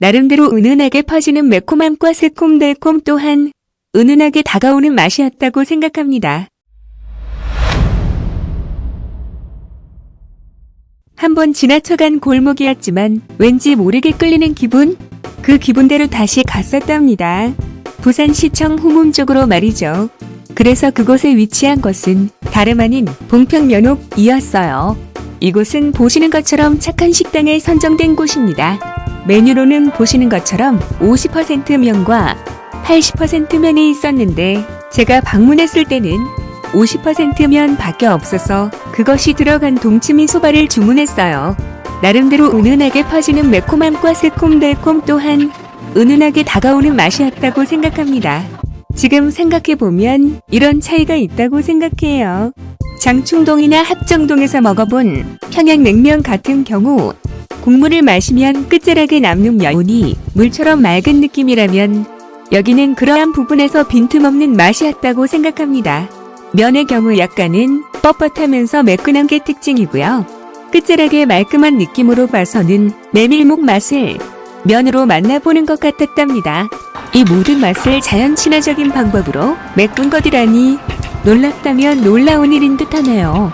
나름대로 은은하게 퍼지는 매콤함과 새콤달콤 또한 은은하게 다가오는 맛이었다고 생각합니다. 한번 지나쳐간 골목이었지만 왠지 모르게 끌리는 기분? 그 기분대로 다시 갔었답니다. 부산시청 후문 쪽으로 말이죠. 그래서 그곳에 위치한 것은 다름 아닌 봉평면옥이었어요. 이곳은 보시는 것처럼 착한 식당에 선정된 곳입니다. 메뉴로는 보시는 것처럼 50% 면과 80% 면이 있었는데 제가 방문했을 때는 50% 면밖에 없어서 그것이 들어간 동치미 소바를 주문했어요. 나름대로 은은하게 퍼지는 매콤함과 새콤달콤 또한 은은하게 다가오는 맛이었다고 생각합니다. 지금 생각해보면 이런 차이가 있다고 생각해요. 장충동이나 합정동에서 먹어본 평양냉면 같은 경우 국물을 마시면 끝자락에 남는 면이 물처럼 맑은 느낌이라면 여기는 그러한 부분에서 빈틈없는 맛이었다고 생각합니다. 면의 경우 약간은 뻣뻣하면서 매끈한 게 특징이고요. 끝자락의 말끔한 느낌으로 봐서는 메밀묵 맛을 면으로 만나보는 것 같았답니다. 이 모든 맛을 자연 친화적인 방법으로 메꾼 것이라니 놀랍다면 놀라운 일인 듯하네요.